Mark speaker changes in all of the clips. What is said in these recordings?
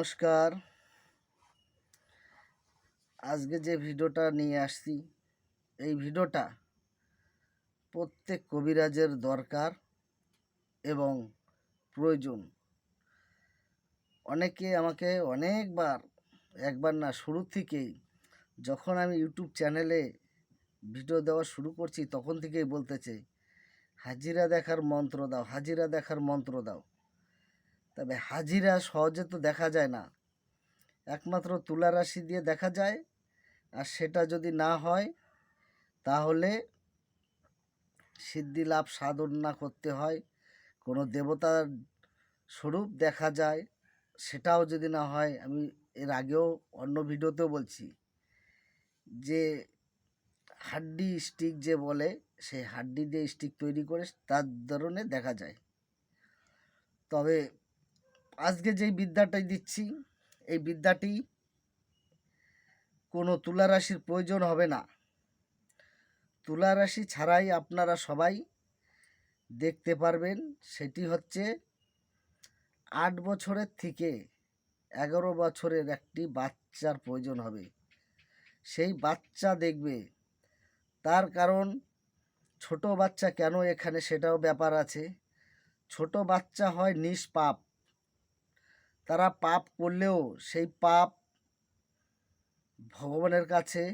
Speaker 1: নমস্কার। আজকে যে ভিডিওটা নিয়ে আসছি, এই ভিডিওটা প্রত্যেক কবিরাজের দরকার এবং প্রয়োজন। অনেকে আমাকে অনেকবার, একবার না, শুরু থেকেই যখন আমি ইউটিউব চ্যানেলে ভিডিও দেওয়া শুরু করছি, তখন থেকেই বলতেছে, হাজিরা দেখার মন্ত্র দাও, হাজিরা দেখার মন্ত্র দাও। তবে হাজিরা সহজে তো দেখা যায় না। একমাত্র তুলা রাশি দিয়ে দেখা যায়, আর সেটা যদি না হয়, তাহলে সিদ্ধি লাভ সাধনা করতে হয়, কোনো দেবতার স্বরূপ দেখা যায়, সেটাও যদি না হয়, আমি এর আগেও অন্য ভিডিওতেও বলছি, যে হাড্ডি স্টিক যে বলে, সেই হাড্ডি দিয়ে স্টিক তৈরি করে তার ধরনের দেখা যায়। তবে আজকে যেই বিদ্যাটাই দিচ্ছি, এই বিদ্যাটি কোনো তুলা রাশির প্রয়োজন হবে না। তুলা রাশি ছাড়াই আপনারা সবাই দেখতে পারবেন সেটি হচ্ছে আট বছরের থেকে এগারো বছরের একটি বাচ্চার প্রয়োজন হবে। সেই বাচ্চা দেখবে, তার কারণ ছোট বাচ্চা কেন এখানে সেটাও ব্যাপার আছে। ছোট বাচ্চা হয় নিষ্পাপ তারা পাপ করলেও সেই পাপ ভগবানের কাছে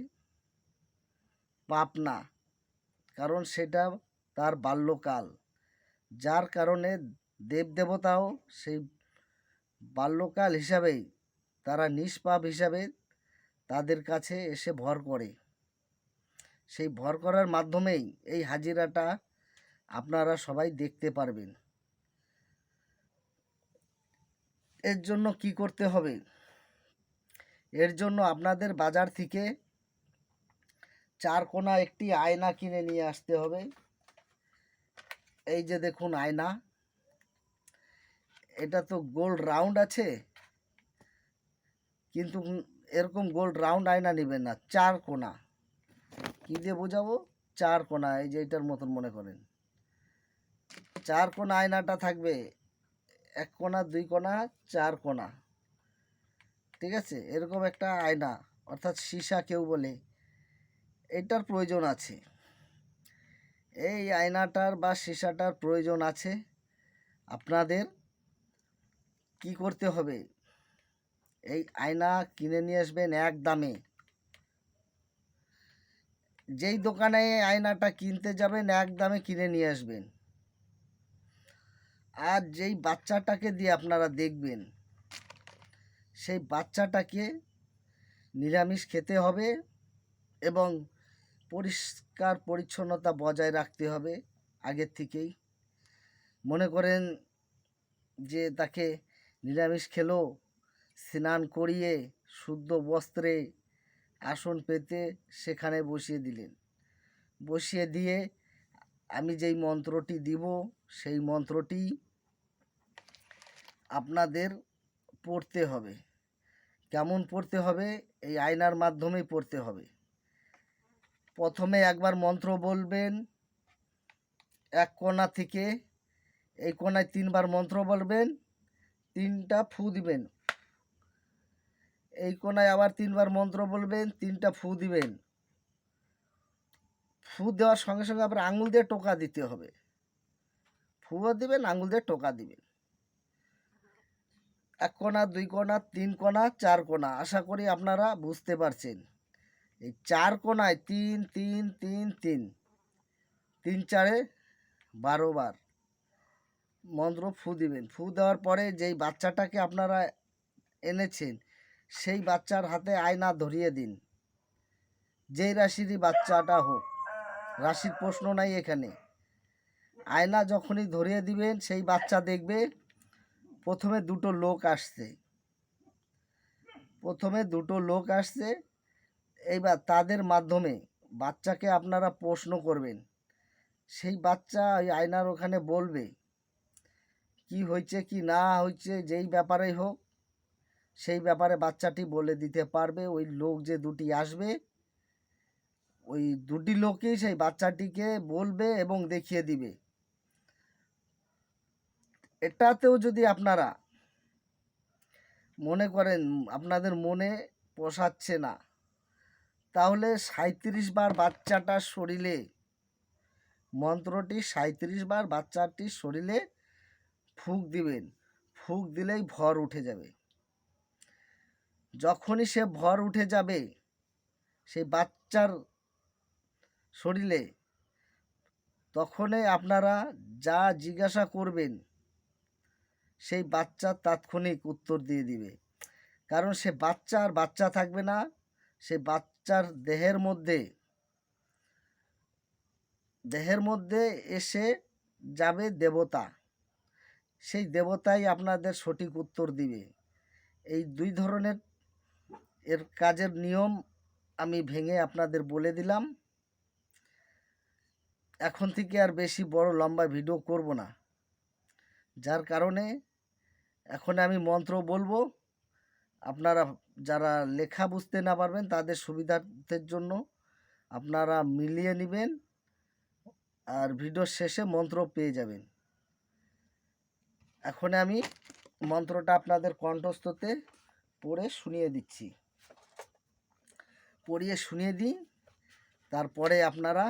Speaker 1: পাপ না। কারণ সেটা তার বাল্যকাল। যার কারণে দেবদেবতাও সেই বাল্যকাল হিসাবেই তারা নিষ্পাপ হিসাবে তাদের কাছে এসে ভর করে। সেই ভর করার মাধ্যমেই এই হাজিরাটা আপনারা সবাই দেখতে পারবেন। এর জন্য কি করতে হবে? এর জন্য আপনাদের বাজার থেকে চার কোনা একটি আয়না কিনে নিয়ে আসতে হবে। এই যে দেখুন আয়না। এটা তো গোল্ড রাউন্ড আছে। কিন্তু এরকম গোল্ড রাউন্ড আয়না নেবেন না চার কোনা কী দিয়ে বোঝাবো? চার কোনা এই যে এটার মতন মনে করেন। চার কোনা আয়নাটা থাকবে এক কোনা দুই কোনা চার কোনা ঠিক আছে? এরকম একটা আয়না, অর্থাৎ সীসা কেউ বলে। এটার প্রয়োজন আছে। এই আয়নাটার বা সীসাটার প্রয়োজন আছে। আপনাদের কি করতে হবে? এই আয়না কিনে নিয়ে আসবেন এক দামে। যেই দোকানে আয়নাটা কিনতে যাবেন, এক দামে কিনে নিয়ে আসবেন। আর যেই বাচ্চাটাকে দিয়ে আপনারা দেখবেন, সেই বাচ্চাটাকে নিরামিষ খেতে হবে এবং পরিষ্কার পরিচ্ছন্নতা বজায় রাখতে হবে আগের থেকেই। মনে করেন যে তাকে নিরামিষ খেলো, স্নান করিয়ে, শুদ্ধ বস্ত্রে আসন পেতে সেখানে বসিয়ে দিলেন। বসিয়ে দিয়ে আমি যেই মন্ত্রটি দিব, সেই মন্ত্রটি আপনাদের পড়তে হবে। কেমন পড়তে হবে? এই আয়নার মাধ্যমেই পড়তে হবে। প্রথমে একবার মন্ত্র বলবেন। এক কোণা থেকে এই কোণায় তিনবার মন্ত্র বলবেন। তিনটা ফু দিবেন। এই কোণায় আবার তিনবার মন্ত্র বলবেন। তিনটা ফু দিবেন। ফু দেওয়ার সঙ্গে সঙ্গে আবার আঙুল দিয়ে টোকা দিতে হবে। ফুও দিবেন, আঙুল দিয়ে টোকা দিবেন। এক কোণা, দুই কোণা, তিন কোণা, চার কোণা। আশা করি আপনারা বুঝতে পারছেন। এই চার কোণায় তিন তিন তিন তিন। তিন চারে বারো বার মন্ত্র ফু দিবেন। ফু দেওয়ার পরে যেই বাচ্চাটাকে আপনারা এনেছেন, সেই বাচ্চার হাতে আয়না ধরিয়ে দিন। যেই রাশিরই বাচ্চাটা হোক, রাশির প্রশ্ন নাই এখানে। আয়না যখনই ধরিয়ে দিবেন, সেই বাচ্চা দেখবে প্রথমে দুটো লোক আসছে। প্রথমে দুটো লোক আসছে। এইবার তাদের মাধ্যমে বাচ্চাকে আপনারা প্রশ্ন করবেন। সেই বাচ্চা ওই আয়নার ওখানে বলবে, কি হয়েছে, কি না হয়েছে, যেই ব্যাপারেই হোক, সেই ব্যাপারে বাচ্চাটি বলে দিতে পারবে। ওই লোক যে দুটি আসবে, ওই দুটি লোকই সেই বাচ্চাটিকে বলবে এবং দেখিয়ে দিবে। এটাতেও যদি আপনারা মনে করেন আপনাদের মনে পোষাচ্ছে না, তাহলে সাঁত্রিশ বার বাচ্চাটার শরীরে, মন্ত্রটি সাঁত্রিশ বার বাচ্চাটির শরীরে ফুক দিবেন। ফুক দিলেই ভর উঠে যাবে। যখনই সে ভর উঠে যাবে সেই বাচ্চার শরীরে, তখনই আপনারা যা জিজ্ঞাসা করবেন সেই বাচ্চা তাৎক্ষণিক উত্তর দিয়ে দিবে। কারণ সে বাচ্চা আর বাচ্চা থাকবে না, সে বাচ্চার দেহের মধ্যে দেহের মধ্যে এসে যাবে দেবতা। সেই দেবতাই আপনাদের সঠিক উত্তর দিবে। এই দুই ধরনের এর কাজের নিয়ম আমি ভেঙে আপনাদের বলে দিলাম। এখন থেকে আর বেশি বড় লম্বা ভিডিও করব না। যার কারণে এখন আমি মন্ত্র বলব, আপনারা যারা লেখা বুঝতে না পারবেন তাদের সুবিধার্থের জন্য আপনারা মিলিয়ে নেবেন আর ভিডিওর শেষে মন্ত্র পেয়ে যাবেন। এখন আমি মন্ত্রটা আপনাদের কণ্ঠস্থতে পড়ে শুনিয়ে দিচ্ছি। পড়িয়ে শুনিয়ে দিই, তারপরে আপনারা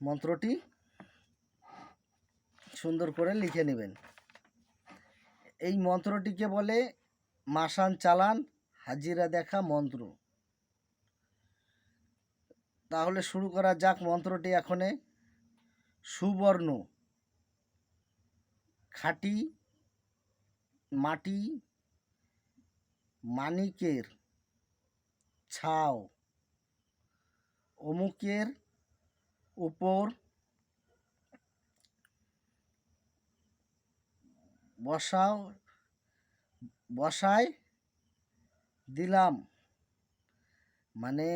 Speaker 1: মন্ত্রটি সুন্দর করে লিখে নেবেন। এই মন্ত্রটিকে বলে, মাসান চালান, হাজিরা দেখা মন্ত্র। তাহলে শুরু করা যাক মন্ত্রটি এখনে। সুবর্ণ, খাঁটি, মাটি, মানিকের, ছাও, অমুকের উপর বসাও বসায় দিলাম। মানে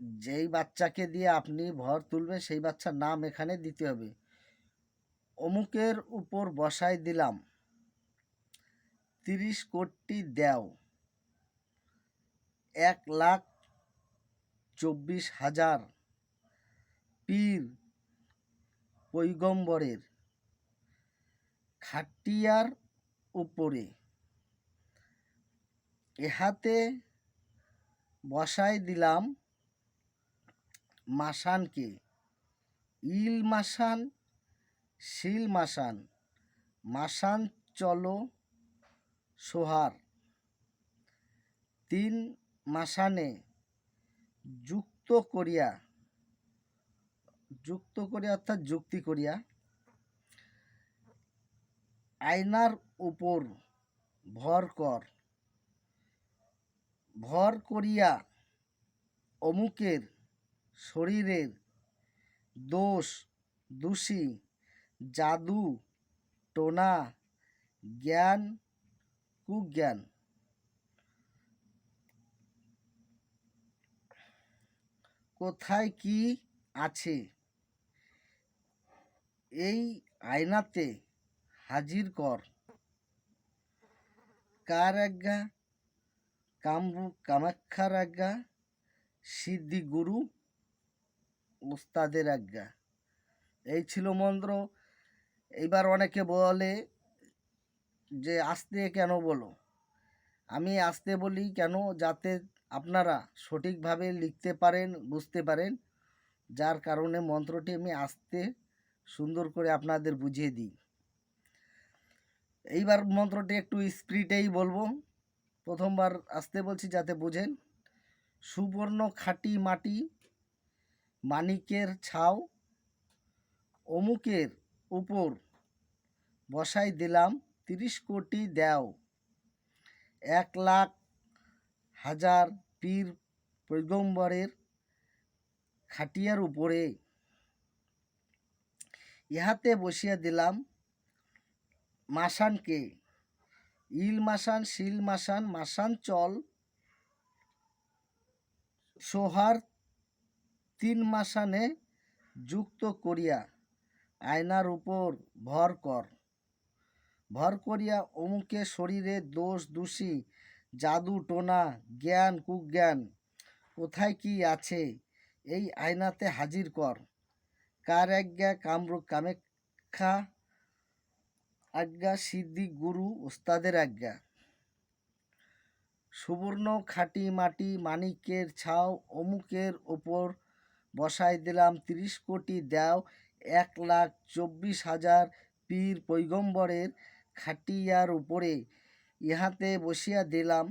Speaker 1: যেই বাচ্চাকে দিয়ে আপনি ভর তুলবেন, সেই বাচ্চার নাম এখানে দিতে হবে। অমুকের উপর বসায় দিলাম। তিরিশ কোটি দেও। এক লাখ চব্বিশ হাজার পীর পৈগম্বরের। খাটিয়ার উপরে এহাতে বসাই দিলাম মাসানকে ইল মাসান শিল মাসান মাসান চলো সোহার তিন মাসানে যুক্ত করিয়া যুক্ত করিয়া অর্থাৎ যুক্তি করিয়া আয়নার উপর ভর কর। ভর করিয়া অমুকের শরীরের দোষ, দোষী, জাদু, টোনা, জ্ঞান, কুজ্ঞান। কোথায় কি আছে? এই আয়নাতে হাজির কর। কার আজ্ঞা? কামরূপ কামাক্ষার আজ্ঞা? সিদ্ধি গুরু ওস্তাদের আজ্ঞা। এই ছিল মন্ত্র। এইবার অনেকে বলে যে, আস্তে কেন বলো? আমি আস্তে বলি কেন? যাতে আপনারা সঠিকভাবে লিখতে পারেন, বুঝতে পারেন। যার কারণে মন্ত্রটি আমি আস্তে সুন্দর করে আপনাদের বুঝিয়ে দিই। এইবার মন্ত্রটি একটু স্পিডেই বলব। প্রথমবার আসতে বলছি যাতে বোঝেন। সুবর্ণ খাঁটি মাটি, মানিকের ছাও অমুকের উপর বসাই দিলাম তিরিশ কোটি দেও। এক লাখ হাজার পীর পৈগম্বরের খাটিয়ার উপরে। ইহাতে বসিয়া দিলাম মাসানকে ইল মাসান শিল মাসান মাসান চল, সোহার তিন মাসানে যুক্ত করিয়া আয়নার উপর ভর কর। ভর করিয়া অমুকে শরীরে দোষ, দোষী, জাদু, টোনা, জ্ঞান, কুজ্ঞান কোথায় কি আছে এই আয়নাতে হাজির কর। কার আজ্ঞা কামরূপ কামেক্ষা আজ্ঞা সিদ্ধি গুরু ওস্তাদের আজ্ঞা। সুবর্ণ খাটি মাটি মানিকের ছাও, অমুকের ওপর বসাই দিলাম তিরিশ কোটি দেও, এক লাখ চব্বিশ হাজার পীর পৈগম্বরের খাটিয়ার উপরে ইহাতে বসিয়া দিলাম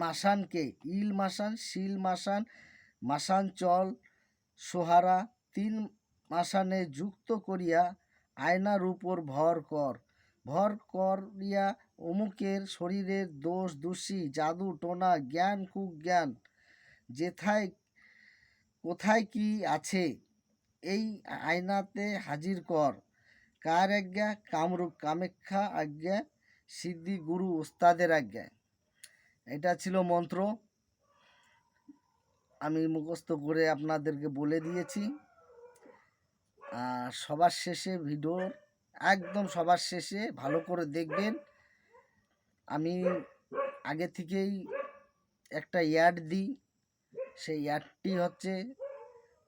Speaker 1: মাসানকে। ইল মাসান, শিল মাসান মাসান চল, সোহারা, তিন মাসানে যুক্ত করিয়া আয়নার উপর ভর কর। ভর করিয়া অমুকের শরীরের দোষ দোষী, জাদু, টোনা, জ্ঞান, কুজ্ঞান, যেথায়, কোথায় কি আছে, এই আয়নাতে হাজির কর। কার আজ্ঞা কামরূপ, কামাখ্যা আজ্ঞা, সিদ্ধি, গুরু, ওস্তাদের আজ্ঞা। এটা ছিল মন্ত্র। আমি মুখস্থ করে আপনাদেরকে বলে দিয়েছি। সবার শেষে ভিডিওর, একদম সবার শেষে ভালো করে দেখবেন। আমি আগে থেকেই একটা অ্যাড দিই। সেই অ্যাডটি হচ্ছে,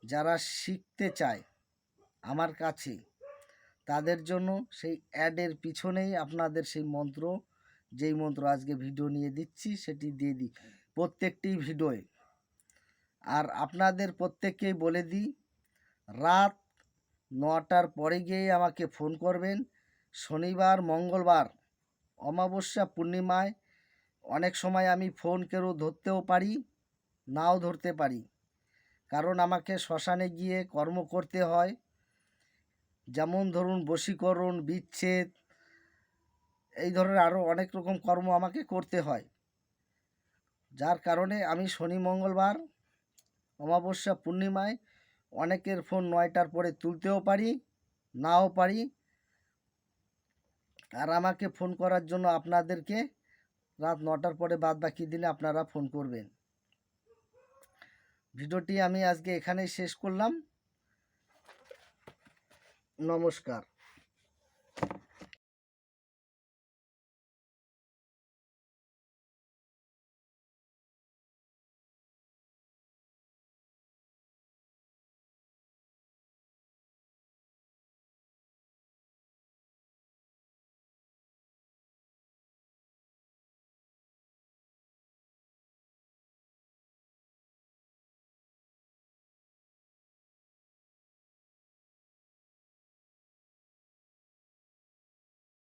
Speaker 1: যারা শিখতে চায় আমার কাছে, তাদের জন্য সেই অ্যাডের পিছনেই আপনাদের সেই মন্ত্র, যেই মন্ত্র আজকে ভিডিও নিয়ে দিচ্ছি সেটি দিয়ে দিই প্রত্যেকটি ভিডিওয়ে। আর আপনাদের প্রত্যেককেই বলে দিই, রাত নটার পরে গিয়ে আমাকে ফোন করবেন। শনিবার, মঙ্গলবার, অমাবস্যা, পূর্ণিমায় অনেক সময় আমি ফোন কেউ ধরতেও পারি, নাও ধরতে পারি। কারণ আমাকে শ্মশানে গিয়ে কর্ম করতে হয়। যেমন ধরুন বশীকরণ, বিচ্ছেদ, এই ধরনের আরও অনেক রকম কর্ম আমাকে করতে হয়। যার কারণে আমি শনি, মঙ্গলবার, অমাবস্যা, পূর্ণিমায় অনেকের ফোন নয়টার পরে তুলতেও পারি, নাও পারি। আর আমাকে ফোন করার জন্য আপনাদেরকে রাত নটার পরে বাদ বাকি দিনে আপনারা ফোন করবেন। ভিডিওটি আমি আজকে এখানেই শেষ করলাম। নমস্কার।